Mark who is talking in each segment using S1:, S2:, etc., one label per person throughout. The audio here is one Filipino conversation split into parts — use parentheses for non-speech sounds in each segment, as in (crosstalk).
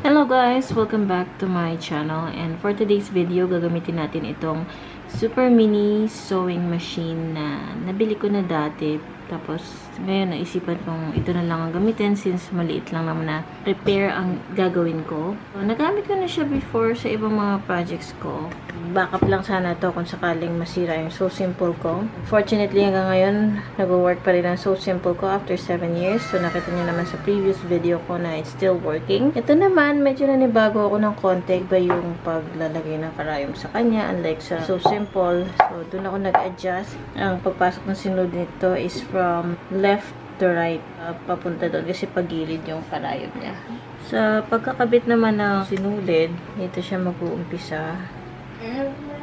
S1: Hello guys! Welcome back to my channel and for today's video gagamitin natin itong super mini sewing machine na nabili ko na dati tapos ngayon naisipan kong ito na lang ang gamitin since maliit lang naman na repair ang gagawin ko. So, nagamit ko na siya before sa ibang mga projects ko. Backup lang sana to kung sakaling masira yung So Simple ko. Fortunately hanggang ngayon nag-work pa rin ang So Simple ko after 7 years. So nakita niyo naman sa previous video ko na it's still working. Ito naman medyo nanibago ako ng konti ba yung paglalagay ng karayom sa kanya unlike sa So Simple. So doon ako nag-adjust. Ang pagpasok ng sinulid nito is from left to right uh, papunta doon kasi pagilid yung karayom niya. Sa pagkakabit naman ng sinulid, dito siya mag-uumpisa.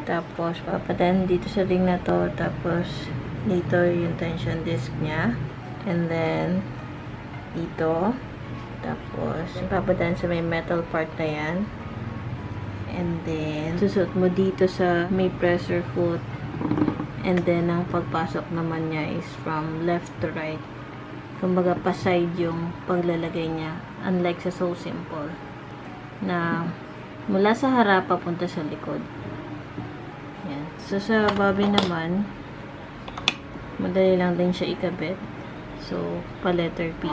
S1: Tapos, papadan dito sa ring na to. Tapos, dito yung tension disc niya. And then, dito. Tapos, papadan sa may metal part na yan. And then, susuot mo dito sa may pressure foot. And then, ang pagpasok naman niya is from left to right. Kumbaga, pa-side yung paglalagay niya. Unlike sa So Simple. Na, mula sa harap papunta sa likod. Yan. So, sa bobby naman, madali lang din siya ikabit. So, pa letter P.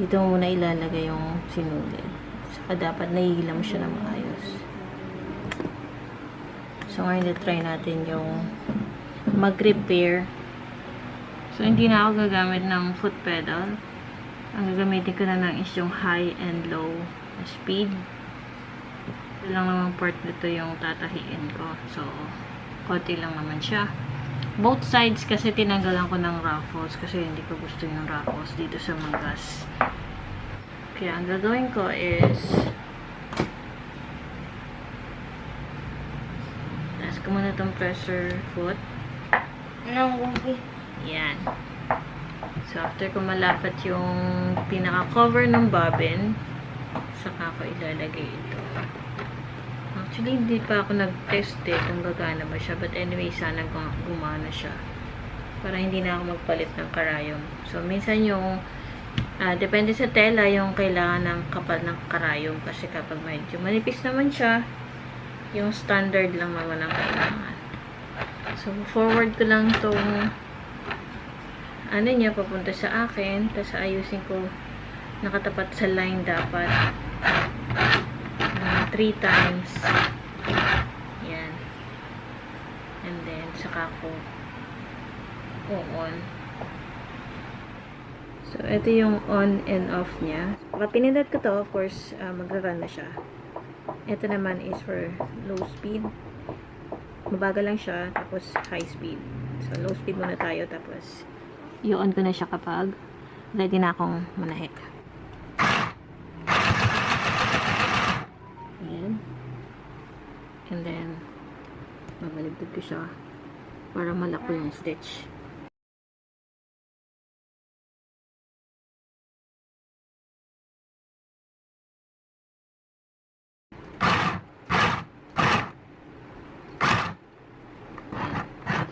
S1: Dito muna ilalagay yung sinulid. Saka dapat nahihila mo siya na maayos. So, ngayon try natin yung mag-repair. So, hindi na ako gagamit ng foot pedal. Ang gagamitin ko na lang is yung high and low speed. Ito lang naman part nito yung tatahiin ko. So, konti lang naman siya. Both sides kasi tinanggalan ko ng ruffles kasi hindi ko gusto yung ruffles dito sa magas. Kaya ang gagawin ko is taas ko muna itong pressure foot.
S2: Anong gubi?
S1: Yan. So, after ko malapat yung pinaka-cover ng bobbin, saka ko ilalagay ito. Actually, hindi pa ako nag-test eh kung gagana ba siya. But anyway, sana gu- gumana siya. Para hindi na ako magpalit ng karayom. So, minsan yung ah, depende sa tela yung kailangan ng kapal ng karayom. Kasi kapag medyo manipis naman siya, yung standard lang naman ang kailangan. So, forward ko lang tong ano niya, papunta sa akin. Tapos, ayusin ko nakatapat sa line dapat. Uh, three times. Yan. And then, saka ko on. So, ito yung on and off niya. Kapag pinindot ko to, of course, uh, magra-run na siya. Ito naman is for low speed. Mabagal lang siya, tapos high speed. So, low speed muna tayo, tapos i-on ko na siya kapag ready na akong manahe. Ayan. And then, babalibdod ko siya para malako yung stitch.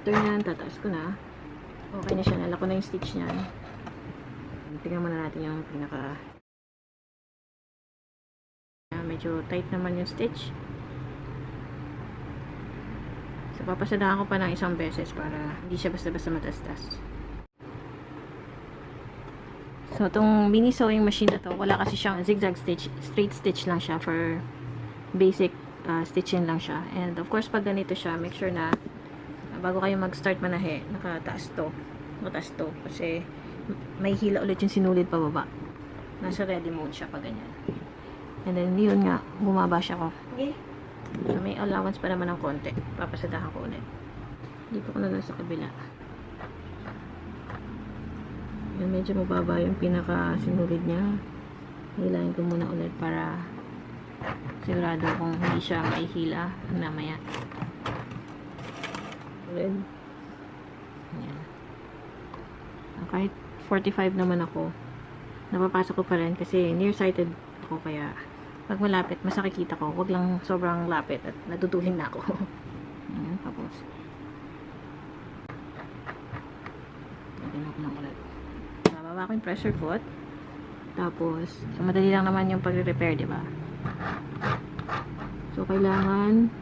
S1: After nyan, tataas ko na. Okay na siya. Nalako na yung stitch niyan. Tingnan muna natin yung pinaka Ah, medyo tight naman yung stitch. So, papasadahan ko pa ng isang beses para hindi siya basta-basta matastas. So, itong mini sewing machine na to, wala kasi siyang zigzag stitch. Straight stitch lang siya for basic uh, stitching lang siya. And, of course, pag ganito siya, make sure na bago kayo mag-start manahe, nakataas to. Nakataas to. Kasi, may hila ulit yung sinulid pababa. Nasa ready mode siya pag ganyan. And then, yun nga, bumaba siya ko.
S2: Okay.
S1: So, may allowance pa naman ng konti. Papasadahan ko ulit. Dito ko na sa kabila. Yan, medyo mababa yung pinaka-sinulid niya. Hilahin ko muna ulit para sigurado kung hindi siya maihila namaya. Ulit. Yan. Ah, Kahit 45 naman ako, napapasok ko pa rin kasi nearsighted ako kaya pag malapit, mas nakikita ko. Huwag lang sobrang lapit at natutuhin na ako. (laughs) Ayan, tapos. Lagyan ako ng ulit. Bababa ko yung pressure foot. Tapos, so madali lang naman yung pagre-repair, di ba? So, kailangan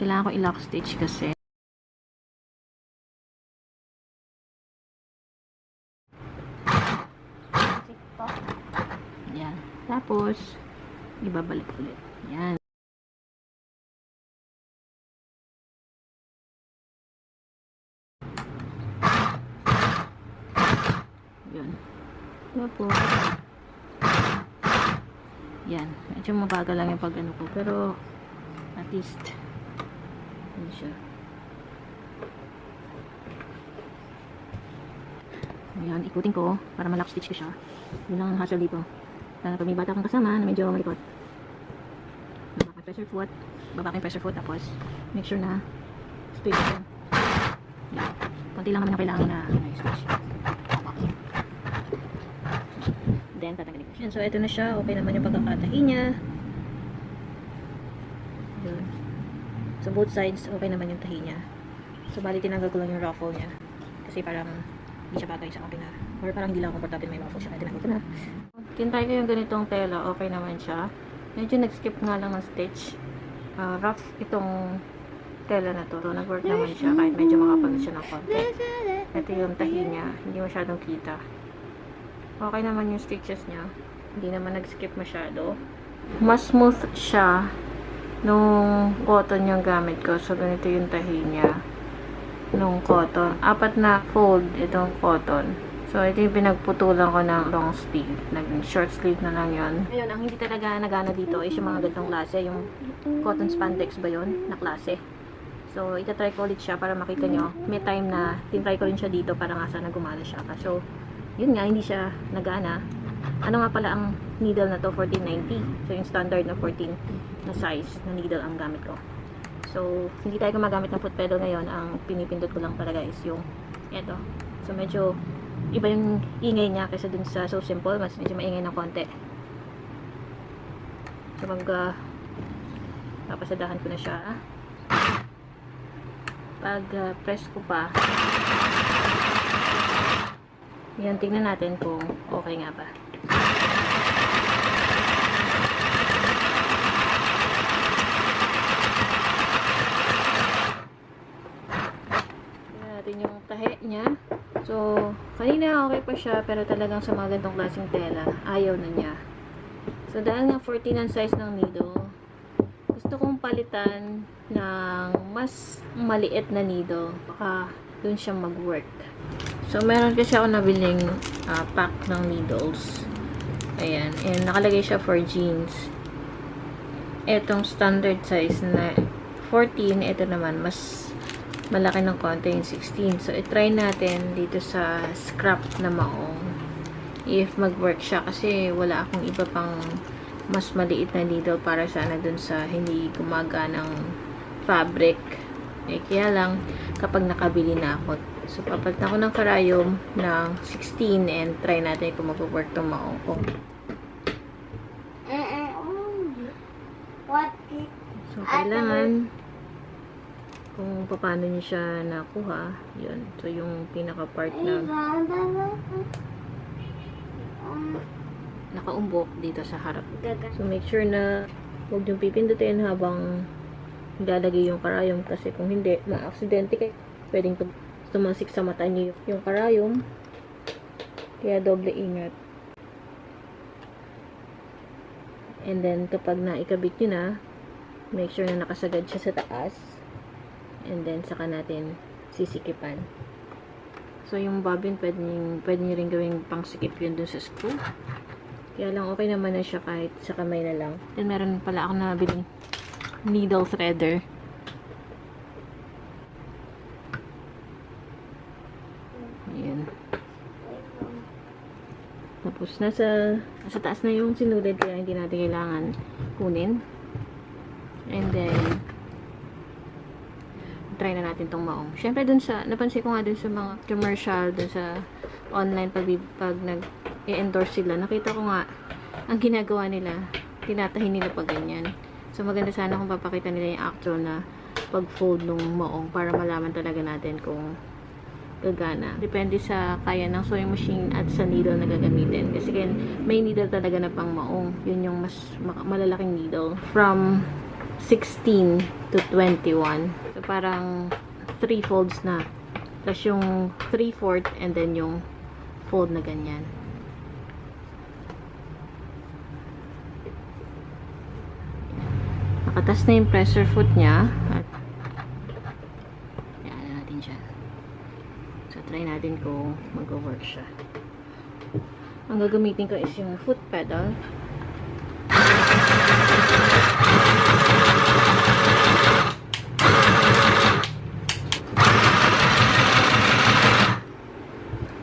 S1: Kailangan ko i-lock stitch kasi. Yan. Tapos, ibabalik ulit. Yan. Yun. Tapos, yan. Medyo mabagal lang yung pag ano ko. Pero, at least, yun siya. Ayan, ikutin ko para malak stitch ko siya. Yun lang ang hassle dito. Lalo pag may bata kang kasama na medyo malikot. Baba ka yung pressure foot. Baba ka yung pressure foot. Tapos, make sure na straight. Yan. Konti lang naman yung kailangan na na stitch. Then, tatanggalin ko siya. So, ito na siya. Okay naman yung pagkakatahi niya. Yun. So, both sides, okay naman yung tahi niya. So, bali tinanggal ko lang yung ruffle niya. Kasi parang hindi siya bagay sa akin na. Or parang hindi lang komportable may ruffle siya. Kaya tinanggal ko na. Tintay ko yung ganitong tela. Okay naman siya. Medyo nag-skip nga lang ng stitch. Ah, rough itong tela na to. So, nag-work naman siya kahit medyo makapal siya ng konti. Ito yung tahi niya. Hindi masyadong kita. Okay naman yung stitches niya. Hindi naman nag-skip masyado. Mas smooth siya nung cotton yung gamit ko. So, ganito yung tahi niya nung cotton. Apat na fold itong cotton. So, ito yung pinagputulan ko ng long sleeve. Nag short sleeve na lang yon. Ngayon, ang hindi talaga nagana dito is yung mga ganitong klase. Yung cotton spandex ba yon na klase. So, itatry ko ulit siya para makita nyo. May time na tinry ko rin siya dito para nga sana gumana siya. So, yun nga, hindi siya nagana. Ano nga pala ang needle na to? 1490. So, yung standard na 14 na size na needle ang gamit ko. So, hindi tayo gumagamit ng foot pedal ngayon. Ang pinipindot ko lang talaga is yung eto. So, medyo iba yung ingay niya kaysa dun sa So Simple. Mas medyo maingay ng konti. So, mag uh, papasadahan ko na siya. Pag uh, press ko pa, yan, tingnan natin kung okay nga ba. Tingnan natin yung tahe niya. So, kanina okay pa siya, pero talagang sa mga ganitong klaseng tela, ayaw na niya. So, dahil nga 14 ang size ng needle, gusto kong palitan ng mas maliit na needle. Baka dun siya mag-work. So, meron kasi ako nabiling ah, pack ng needles. Ayan. And nakalagay siya for jeans. Etong standard size na 14, ito naman, mas malaki ng konti yung 16. So, itry natin dito sa scrap na maong if mag-work siya kasi wala akong iba pang mas maliit na needle para sana dun sa hindi gumaganang fabric. Eh, kaya lang, kapag nakabili na ako, so, papalit ako ng karayom ng 16 and try natin kung mag-work tong maong ko.
S2: Mm-mm. What is...
S1: So, kailangan kung paano niyo siya nakuha, yun. So, yung pinaka-part na nakaumbok dito sa harap. So, make sure na huwag yung pipindutin habang ilalagay yung karayom kasi kung hindi, ma-aksidente kayo. Pwedeng tumasik sa mata niyo yung karayom. Kaya doble ingat. And then, kapag naikabit nyo na, make sure na nakasagad siya sa taas. And then, saka natin sisikipan. So, yung bobbin, pwede pwede nyo rin gawing pangsikip yun dun sa screw. Kaya lang, okay naman na siya kahit sa kamay na lang. Then, meron pala ako nabiling needle threader. Ayan. Tapos, nasa, nasa taas na yung sinulid, kaya hindi natin kailangan kunin. And then, try na natin tong maong. Siyempre, dun sa, napansin ko nga dun sa mga commercial, dun sa online pag, pag nag-endorse sila, nakita ko nga, ang ginagawa nila, tinatahin nila pag ganyan. So, maganda sana kung papakita nila yung actual na pag-fold ng maong para malaman talaga natin kung gagana. Depende sa kaya ng sewing machine at sa needle na gagamitin. Kasi kaya may needle talaga na pang maong. Yun yung mas ma- malalaking needle. From 16 to 21. So, parang 3 folds na. Tapos yung 3 fourth and then yung fold na ganyan. Nakatas na yung pressure foot niya. At yan natin siya. So, try natin kung mag-work siya. Ang gagamitin ko is yung foot pedal.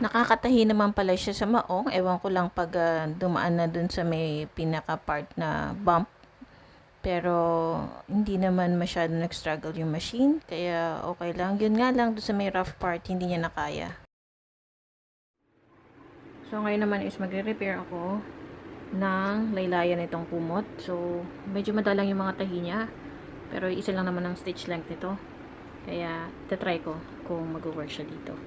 S1: Nakakatahi naman pala siya sa maong. Ewan ko lang pag ah, dumaan na dun sa may pinaka-part na bump. Pero hindi naman masyado nag-struggle yung machine. Kaya okay lang. Yun nga lang dun sa may rough part, hindi niya nakaya. So ngayon naman is magre-repair ako ng laylayan nitong kumot. So medyo madalang yung mga tahi niya. Pero isa lang naman ang stitch length nito. Kaya tatry ko kung mag-work siya dito.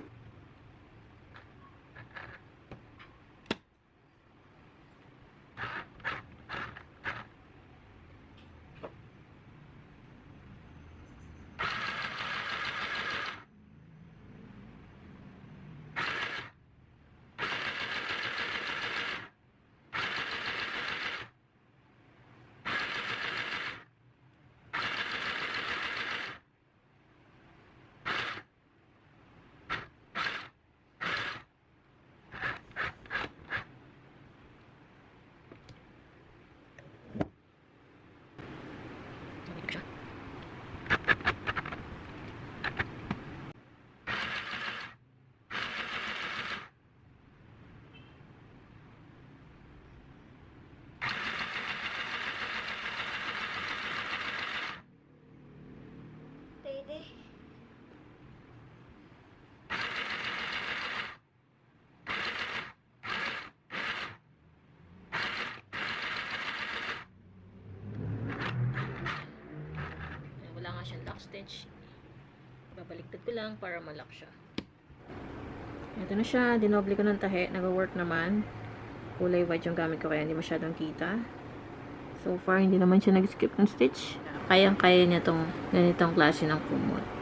S2: Dede.
S1: Wala nga siyang lock stitch. Babaliktad ko lang para malock siya. Ito na siya. Dinoble ko ng tahe. Nag-work naman. Kulay white yung gamit ko kaya hindi masyadong kita. So far, hindi naman siya nag-skip ng stitch. Kayang-kaya niya tong ganitong klase ng kumot.